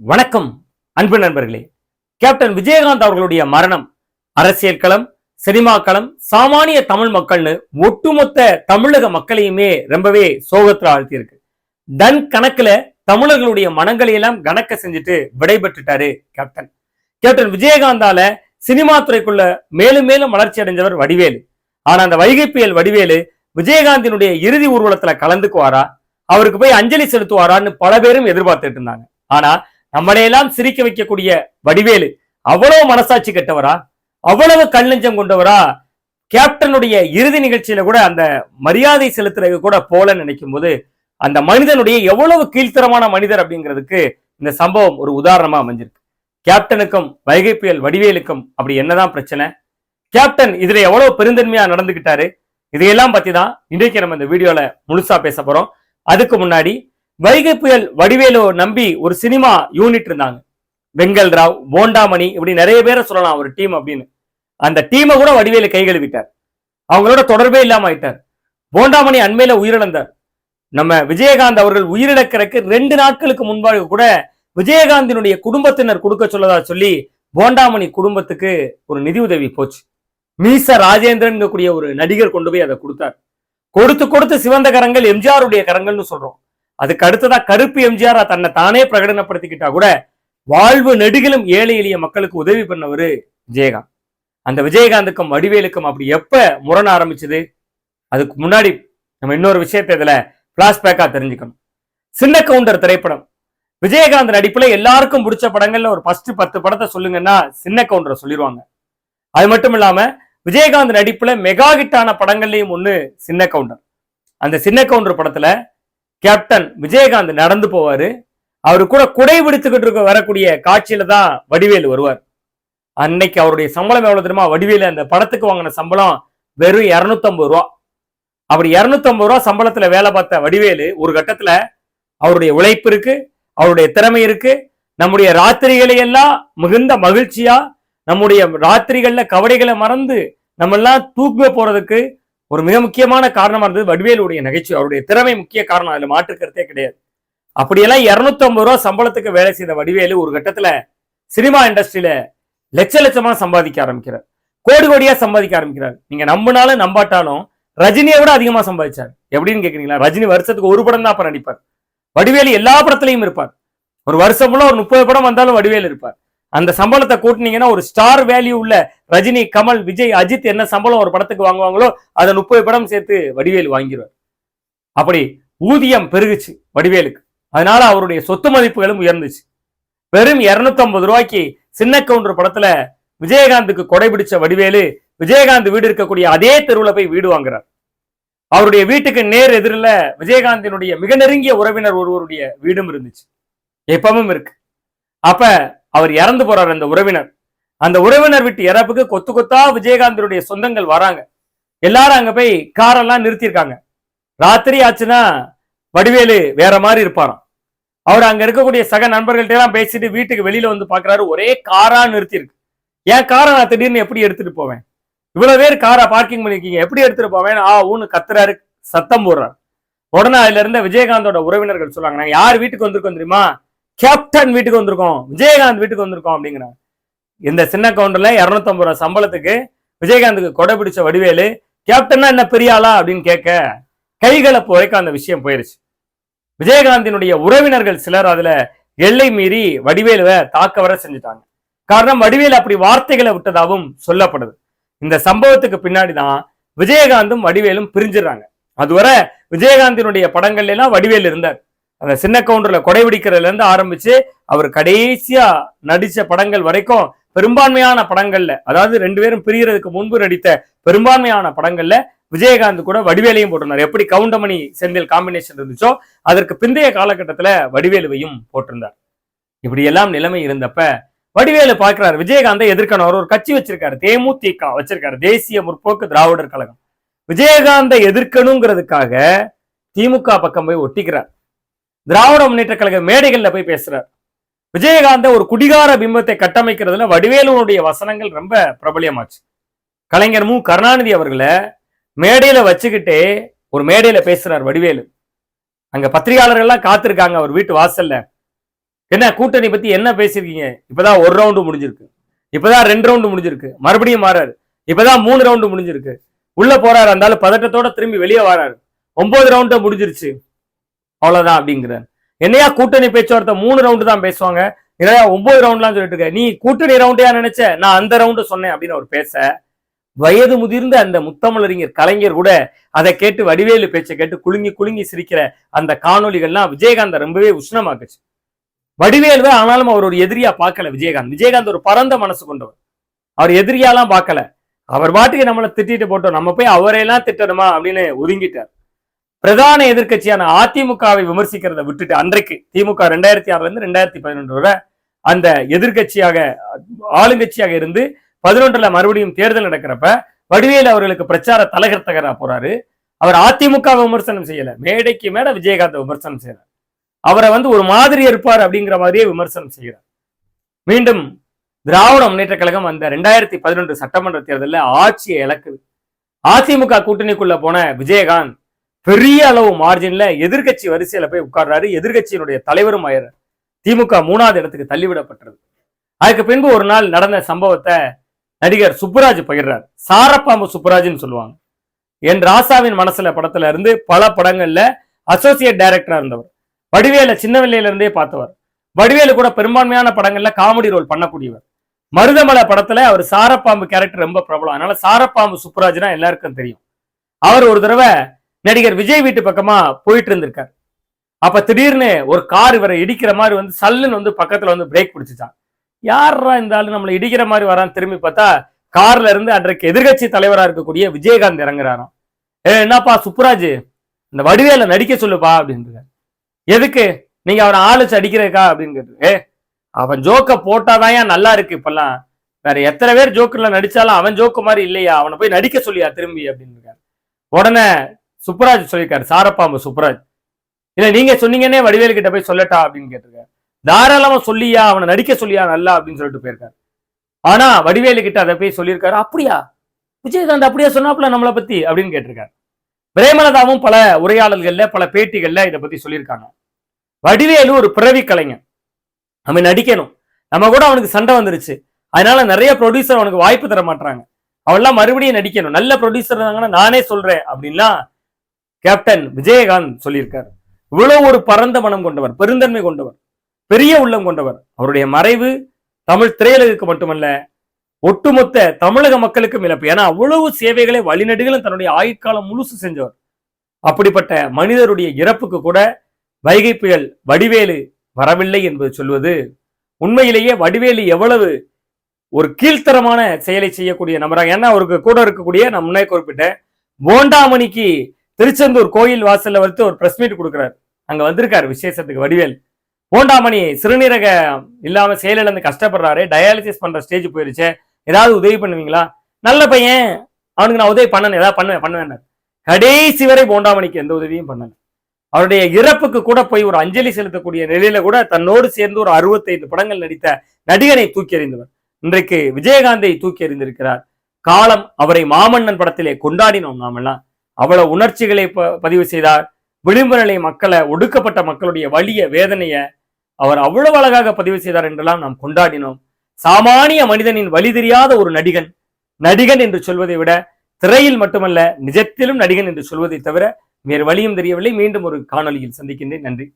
வணக்கம் அன்பு நண்பர்களே. கேப்டன் விஜயகாந்த் அவர்களுடைய மரணம் அரசியல் களம் சினிமா களம் சாமானிய தமிழ் மக்கள்னு ஒட்டுமொத்த தமிழக மக்களையுமே ரொம்பவே சோகத்துல ஆழ்த்தியிருக்கு. டன் கணக்குல தமிழர்களுடைய மனங்களை எல்லாம் கணக்க செஞ்சுட்டு விடைபெற்றுட்டாரு கேப்டன். கேப்டன் விஜயகாந்தால சினிமா துறைக்குள்ள மேலும் மேலும் வளர்ச்சி அடைஞ்சவர் வடிவேலு. ஆனா அந்த வைகை புயல் வடிவேலு விஜயகாந்தினுடைய இறுதி ஊர்வலத்துல கலந்துக்குவாரா? அவருக்கு போய் அஞ்சலி செலுத்துவாரான்னு பல பேரும் எதிர்பார்த்துட்டு இருந்தாங்க. ஆனா நம்மளையெல்லாம் சிரிக்க வைக்கக்கூடிய வடிவேலு. அவ்வளவு மனசாட்சி கெட்டவரா? அவ்வளவு கல்லஞ்சம் கொண்டவரா? கேப்டனுடைய இறுதி நிகழ்ச்சியில கூட அந்த மரியாதை செலுத்துறது கூட போல நினைக்கும் போது அந்த மனிதனுடைய எவ்வளவு கீழ்த்தரமான மனிதர் அப்படிங்கிறதுக்கு இந்த சம்பவம் ஒரு உதாரணமா அமைஞ்சிருக்கு. கேப்டனுக்கும் வைகை புயல் வடிவேலுக்கும் அப்படி என்னதான் பிரச்சனை? கேப்டன் இதுல எவ்வளவு பெருந்தன்மையா நடந்துகிட்டாரு? இதையெல்லாம் பத்தி தான் இன்றைக்கு நம்ம இந்த வீடியோல முழுசா பேச போறோம். அதுக்கு முன்னாடி வைகை புயல் வடிவேலு நம்பி ஒரு சினிமா யூனிட் இருந்தாங்க. வெங்கல் ராவ் போண்டாமணி இப்படி நிறைய பேரை சொல்லலாம் ஒரு டீம் அப்படின்னு. அந்த டீமை கூட வடிவேலு கை கழுவிட்டார் அவங்களோட தொடர்பே இல்லாம ஆயிட்டார். போண்டாமணி அண்மையில உயிரிழந்தார். நம்ம விஜயகாந்த் அவர்கள் உயிரிழக்கிறதுக்கு ரெண்டு நாட்களுக்கு முன்பாக கூட விஜயகாந்தினுடைய குடும்பத்தினர் கொடுக்க சொல்லதா சொல்லி போண்டாமணி குடும்பத்துக்கு ஒரு நிதி உதவி போச்சு. மீச ராஜேந்திரன் கூடிய ஒரு நடிகர் கொண்டு போய் அதை கொடுத்தார். கொடுத்து கொடுத்து சிவந்த கரங்கள் எம்ஜிஆருடைய கரங்கள்னு சொல்றோம். அதுக்கு அடுத்ததா கருப்பு எம்ஜிஆர் தன்னை தானே பிரகடனப்படுத்திக்கிட்டா கூட வாழ்வு நெடுகிலும் ஏழை எளிய மக்களுக்கு உதவி பண்ணவர் விஜயகாந்த். அந்த விஜயகாந்துக்கும் வடிவேலுக்கும் அப்படி எப்ப முரண ஆரம்பிச்சது? அதுக்கு முன்னாடி நம்ம இன்னொரு விஷயத்தை இதுல பிளாஷ்பேக்கா தெரிஞ்சுக்கணும். சின்ன கவுண்டர் திரைப்படம். விஜயகாந்த் நடிப்புல எல்லாருக்கும் பிடிச்ச படங்கள்ல ஒரு ஃபர்ஸ்ட் பத்து படத்தை சொல்லுங்கன்னா சின்ன கவுண்டரை சொல்லிடுவாங்க அது மட்டும் இல்லாம விஜயகாந்த் நடிப்புல மெகா ஹிட்டான படங்கள்லயும் ஒண்ணு சின்ன கவுண்டர். அந்த சின்ன கவுண்டர் படத்துல கேப்டன் விஜயகாந்த் நடந்து போவாரு. அவரு கூட குடை பிடித்துக்கிட்டு இருக்க வரக்கூடிய காட்சியில தான் வடிவேல் வருவார். அன்னைக்கு அவருடைய சம்பளம் எவ்வளவு தெரியுமா? வடிவேலு அந்த படத்துக்கு வாங்கின சம்பளம் வெறும் 250 ரூபா. அப்படி 250 ரூபா சம்பளத்துல வேலை பார்த்த வடிவேலு ஒரு கட்டத்துல அவருடைய உழைப்பு இருக்கு அவருடைய திறமை இருக்கு. நம்முடைய ராத்திரிகளை எல்லாம் மிகுந்த மகிழ்ச்சியா நம்முடைய ராத்திரிகள்ல கவலைகளை மறந்து நம்ம எல்லாம் தூக்க போறதுக்கு ஒரு மிக முக்கியமான காரணமா இருந்தது வடிவேலுடைய நகைச்சுவை. அவருடைய திறமை முக்கிய காரணம். அதுல மாற்றுக்கிறதே கிடையாது. அப்படியெல்லாம் 250 ரூபா சம்பளத்துக்கு வேலை செய்த வடிவேலு ஒரு கட்டத்துல சினிமா இண்டஸ்ட்ரியில லட்ச லட்சமா சம்பாதிக்க ஆரம்பிக்கிறார். கோடி கோடியா சம்பாதிக்க ஆரம்பிக்கிறார். நீங்க நம்பினாலும் நம்பாட்டாலும் ரஜினியை விட அதிகமா சம்பாதிச்சார். எப்படின்னு கேக்குறீங்களா? ரஜினி வருஷத்துக்கு ஒரு படம் தான் அப்ப நடிப்பார். வடிவேலு எல்லா படத்துலயும் இருப்பார். ஒரு வருஷம் ஃபுல்லா ஒரு முப்பது படம் வந்தாலும் வடிவேலு இருப்பார். அந்த சம்பளத்தை கூட்டினீங்கன்னா ஒரு ஸ்டார் வேல்யூ உள்ள ரஜினி கமல் விஜய் அஜித் என்ன சம்பளம் ஒரு படத்துக்கு வாங்குவாங்களோ அதை முப்பது படம் சேர்த்து வடிவேலு வாங்கிடுவார் அப்படி ஊதியம் பெருகுச்சு வடிவேலுக்கு. அதனால அவருடைய சொத்து மதிப்புகளும் உயர்ந்துச்சு. வெறும் 250 ரூபாய்க்கு சின்ன கவுண்டர் படத்துல விஜயகாந்துக்கு கொடை பிடிச்ச வடிவேலு விஜயகாந்த் வீடு இருக்கக்கூடிய அதே தெருவில் போய் வீடு வாங்குறார். அவருடைய வீட்டுக்கு நேர் எதிரில் விஜயகாந்தினுடைய மிக நெருங்கிய உறவினர் ஒருவருடைய வீடும் இருந்துச்சு. எப்பவும் இருக்கு. அப்ப அவர் இறந்து போறார் அந்த உறவினர். அந்த உறவினர் விட்டு இறப்புக்கு கொத்து கொத்தா விஜயகாந்தருடைய சொந்தங்கள் வராங்க. எல்லாரும் அங்க போய் காரெல்லாம் நிறுத்தியிருக்காங்க. ராத்திரி ஆச்சுன்னா வடிவேலு வேற மாதிரி இருப்பாராம். அவர் அங்க இருக்கக்கூடிய சக நண்பர்கள்ட்ட எல்லாம் பேசிட்டு வீட்டுக்கு வெளியில வந்து பாக்குறாரு. ஒரே காரா நிறுத்தி இருக்கு ஏன் காரை நான் திடீர்னு எப்படி எடுத்துட்டு போவேன்? இவ்வளவு பேர் காரை பார்க்கிங் பண்ணிருக்கீங்க எப்படி எடுத்துட்டு போவேன்? ஆ ஊன்னு கத்துறாரு. சத்தம் போடுறாரு. உடனே அதுல இருந்த விஜயகாந்தோட உறவினர்கள் சொல்றாங்க. நாங்க யார் வீட்டுக்கு வந்திருக்கோம் தெரியுமா? கேப்டன் வீட்டுக்கு வந்திருக்கோம் விஜயகாந்த் வீட்டுக்கு வந்திருக்கோம் அப்படிங்கிறாங்க இந்த சின்ன கவுண்டர்ல இருநூத்தம்பது ரூபா சம்பளத்துக்கு விஜயகாந்துக்கு கொடை பிடிச்ச வடிவேலு கேப்டன்னா என்ன பெரிய ஆளா? அப்படின்னு கேட்க கைகளை வரைக்கும் அந்த விஷயம் போயிருச்சு. விஜயகாந்தினுடைய உறவினர்கள் சிலர் அதுல எல்லை மீறி வடிவேலுவை தாக்க வர செஞ்சுட்டாங்க. காரணம் வடிவேலு அப்படி வார்த்தைகளை விட்டதாகவும் சொல்லப்படுது. இந்த சம்பவத்துக்கு பின்னாடிதான் விஜயகாந்தும் வடிவேலும் பிரிஞ்சிடறாங்க. அதுவரை விஜயகாந்தினுடைய படங்கள்ல எல்லாம் வடிவேல் இருந்தார். அந்த சின்ன கவுண்டர்ல கொடை பிடிக்கிறதுல இருந்து ஆரம்பிச்சு அவர் கடைசியா நடிச்ச படங்கள் வரைக்கும் பெரும்பான்மையான படங்கள்ல அதாவது ரெண்டு பேரும் பிரியறதுக்கு முன்பு நடித்த பெரும்பான்மையான படங்கள்ல விஜயகாந்த் கூட வடிவேலையும் போட்டிருந்தார். எப்படி கவுண்டமணி செந்தில் காம்பினேஷன் இருந்துச்சோ அதற்கு பிந்தைய காலகட்டத்துல வடிவேலுவையும் போட்டிருந்தார். இப்படி எல்லாம் நிலைமை இருந்தப்ப வடிவேலு பார்க்கிறார் விஜயகாந்தை எதிர்க்கணும். அவர் ஒரு கட்சி வச்சிருக்காரு தேமுதிக வச்சிருக்காரு தேசிய முற்போக்கு திராவிடர் கழகம். விஜயகாந்தை எதிர்க்கணுங்கிறதுக்காக திமுக பக்கம் போய் ஒட்டிக்கிறார். திராவிட முன்னேற்ற கழக மேடைகள்ல போய் பேசுறார். விஜயகாந்த ஒரு குடிகார பிம்பத்தை கட்டமைக்கிறதுல வடிவேலுனுடைய வசனங்கள் ரொம்ப பிரபலியமாச்சு. கலைஞர் மு. கருணாநிதி அவர்களை மேடையில வச்சுக்கிட்டே ஒரு மேடையில பேசுறார் வடிவேலு. அங்க பத்திரிகையாளர்கள்லாம் காத்திருக்காங்க அவர் வீட்டு வாசல்ல. என்ன கூட்டணி பத்தி என்ன பேசியிருக்கீங்க? இப்பதான் ஒரு ரவுண்டு முடிஞ்சிருக்கு. இப்பதான் ரெண்டு ரவுண்டு முடிஞ்சிருக்கு. மறுபடியும் மாறாரு. இப்பதான் மூணு ரவுண்டு முடிஞ்சிருக்கு. உள்ள போறாரு. இருந்தாலும் பதட்டத்தோட திரும்பி வெளியே வராரு. ஒன்பது ரவுண்டு முடிஞ்சிருச்சு. அவ்வளவுதான் அப்படிங்கிறார் என்னையா கூட்டணி பேச்சுவார்த்தை மூணு ரவுண்டு தான் பேசுவாங்க. நிறைய ஒன்பது ரவுண்ட்லாம் சொல்லிட்டு இருக்க. நீ கூட்டணி ரவுண்டையா நினைச்ச? நான் அந்த ரவுண்டு சொன்னேன் அப்படின்னு அவர் பேச. வயது முதிர்ந்த அந்த முத்தமிழறிஞர் கலைஞர் கூட அதை கேட்டு வடிவேலு பேச்சை கேட்டு குலுங்கி குலுங்கி சிரிக்கிற அந்த காணொலிகள்லாம் விஜயகாந்த் ரொம்பவே உஷ்ணமாக்குச்சு. வடிவேலு தான் ஆனாலும் அவர் ஒரு எதிரியா பார்க்கல விஜயகாந்த். விஜயகாந்த் ஒரு பரந்த மனசு கொண்டவர். அவர் எதிரியாலாம் பார்க்கல. அவர் பாட்டுக்கு நம்மளை திட்டிட்டு போட்டோம். நம்ம போய் அவரையெல்லாம் திட்டணுமா அப்படின்னு ஒதுங்கிட்டார். பிரதான எதிர்க்கட்சியான அதிமுகவை விமர்சிக்கிறத விட்டுட்டு அன்றைக்கு திமுக ரெண்டாயிரத்தி ஆறுல இருந்து ரெண்டாயிரத்தி பதினொன்று வரை அந்த எதிர்கட்சியாக ஆளுங்கட்சியாக இருந்து பதினொன்றுல மறுபடியும் தேர்தல் நடக்கிறப்ப வடிவேலு அவர்களுக்கு பிரச்சார தலகர்த்தகரா போறாரு. அவர் அதிமுக விமர்சனம் செய்யல. மேடைக்கு மேட விஜயகாந்த் விமர்சனம் செய்யறார். அவரை வந்து ஒரு மாதிரி இருப்பார் அப்படிங்கிற மாதிரியே விமர்சனம் செய்கிறார். மீண்டும் திராவிட முன்னேற்ற கழகம் அந்த ரெண்டாயிரத்தி பதினொன்று சட்டமன்ற தேர்தலில் ஆட்சியை இழக்குது. அதிமுக கூட்டணிக்குள்ள போன விஜயகாந்த் பெரிய அளவு மார்ஜின்ல எதிர்கட்சி வரிசையில போய் உட்கார்றாரு. எதிர்கட்சியினுடைய தலைவரும் ஆயிடுறார் திமுக மூணாவது இடத்துக்கு தள்ளிவிடப்பட்டது. அதுக்கு பின்பு ஒரு நாள் நடந்த சம்பவத்தை நடிகர் சுப்புராஜ் பகிர்றார். சாரப்பாம்பு சுப்புராஜ்னு சொல்லுவாங்க. என் ராசாவின் மனசுல படத்துல இருந்து பல படங்கள்ல அசோசியேட் டைரக்டரா இருந்தவர். வடிவேல சின்ன வெள்ளையில இருந்தே பார்த்தவர். வடிவேலு கூட பெரும்பான்மையான படங்கள்ல காமெடி ரோல் பண்ணக்கூடியவர். மருதமலை படத்துல அவர் சாரப்பாம்பு கேரக்டர் ரொம்ப பிரபலம். அதனால சாரப்பாம்பு சுப்புராஜ்னா எல்லாருக்கும் தெரியும். அவர் ஒரு தடவை நடிகர் விஜய் வீட்டு பக்கமா போயிட்டு இருந்திருக்கார். அப்ப திடீர்னு ஒரு கார் இவரை இடிக்கிற மாதிரி வந்து சல்லுன்னு வந்து பக்கத்துல வந்து பிரேக் பிடிச்சிச்சான். யாரா இந்த ஆளு நம்மளை இடிக்கிற மாதிரி வரான்னு திரும்பி பார்த்தா கார்ல இருந்து அன்றைக்கு எதிர்கட்சி தலைவரா இருக்கக்கூடிய விஜயகாந்த் இறங்குறாராம். ஏ என்னப்பா சுப்புராஜ்? இந்த வடிவேல நடிக்க சொல்லுப்பா அப்படின்றாரு. எதுக்கு? நீங்க அவனை ஆளுச்சு அடிக்கிறதுக்கா? அப்படின்னு கேட்டு ஏ அவன் ஜோக்க போட்டாதான் ஏன் நல்லா இருக்கு இப்பெல்லாம். வேற எத்தனை பேர் ஜோக்கர்ல நடிச்சாலும் அவன் ஜோக்கு மாதிரி இல்லையா? அவனை போய் நடிக்க சொல்லியா திரும்பி? அப்படின்னு உடனே சுப்ராஜ் சொல்லியிருக்காரு சாரப்பாம்பு சுப்புராஜ். இல்ல நீங்க சொன்னீங்கன்னே வடிவேலு கிட்ட போய் சொல்லட்டா அப்படின்னு கேட்டிருக்காரு. தாராளமா சொல்லியா அவனை நடிக்க சொல்லியா நல்லா அப்படின்னு சொல்லிட்டு போயிருக்காரு. ஆனா வடிவேலு கிட்ட அதை போய் சொல்லியிருக்காரு அப்படியா? விஜயகாந்த் அப்படியா சொன்னாப்புல நம்மளை பத்தி? அப்படின்னு கேட்டிருக்காரு. பிரேமலதாவும் பல உரையாடல்கள்ல பல பேட்டிகள்ல இதை பத்தி சொல்லியிருக்காங்க. வடிவேலு ஒரு பிறவி கலைஞன். அவன் நடிக்கணும். நம்ம கூட அவனுக்கு சண்டை வந்துருச்சு. அதனால நிறைய ப்ரொடியூசர் அவனுக்கு வாய்ப்பு தர மாட்டாங்க அவன்லாம் மறுபடியும் நடிக்கணும். நல்ல ப்ரொடியூசர் இருந்தாங்கன்னா நானே சொல்றேன் அப்படின்லாம் கேப்டன் விஜயகாந்த் சொல்லியிருக்கார். இவ்வளவு ஒரு பரந்த மனம் கொண்டவர் பெருந்தன்மை கொண்டவர் பெரிய உள்ளம் கொண்டவர். அவருடைய மறைவு தமிழ் திரையுலகுக்கு மட்டுமல்ல ஒட்டுமொத்த தமிழக மக்களுக்கும் இழப்பு. ஏன்னா அவ்வளவு சேவைகளை வழிநடுகளும் தன்னுடைய ஆயுட்காலம் முழுசு செஞ்சவர். அப்படிப்பட்ட மனிதருடைய இறப்புக்கு கூட வைகை புயல் வடிவேலு வரவில்லை என்பது சொல்வது உண்மையிலேயே வடிவேலு எவ்வளவு ஒரு கீழ்த்தரமான செயலை செய்யக்கூடிய நபராக ஏன்னா அவருக்கு கூட இருக்கக்கூடிய நான் முன்னே குறிப்பிட்டேன் போண்டாமணிக்கு திருச்செந்தூர் கோயில் வாசல்ல வந்து ஒரு பிரஸ் மீட் கொடுக்குறாரு. அங்க வந்திருக்காரு விசேஷத்துக்கு வடிவேல். போண்டாமணி சிறுநீரக இல்லாம செயலிழந்து கஷ்டப்படுறாரு. டயாலிசிஸ் பண்ற ஸ்டேஜ் போயிருச்சு. ஏதாவது உதவி பண்ணுவீங்களா? நல்ல பையன். அவனுக்கு நான் உதவி பண்ணணும். ஏதாவது பண்ணுவேன் பண்ணுவேன் கடைசி வரை போண்டாமணிக்கு எந்த உதவியும் பண்ணல. அவருடைய இறப்புக்கு கூட போய் ஒரு அஞ்சலி செலுத்தக்கூடிய நிலையில கூட தன்னோடு சேர்ந்து ஒரு அறுபத்தைந்து படங்கள் நடித்த நடிகனை தூக்கி எறிந்தவர். இன்றைக்கு விஜயகாந்தை தூக்கி எறிந்திருக்கிறார். காலம் அவரை மாமன்னன் படத்திலே கொண்டாடினோம் நாமெல்லாம். அவ்வளவு உணர்ச்சிகளை பதிவு செய்தார். விளிம்பு நிலை மக்களை ஒடுக்கப்பட்ட மக்களுடைய வலிய வேதனைய அவர் அவ்வளவு அழகாக பதிவு செய்தார் என்றெல்லாம் நாம் கொண்டாடினோம். சாமானிய மனிதனின் வழி தெரியாத ஒரு நடிகன் நடிகன் என்று சொல்வதை விட திரையில் மட்டுமல்ல நிஜத்திலும் நடிகன் என்று சொல்வதை தவிர வேறு வழியும் தெரியவில்லை. மீண்டும் ஒரு காணொளியில் சந்திக்கின்றேன். நன்றி.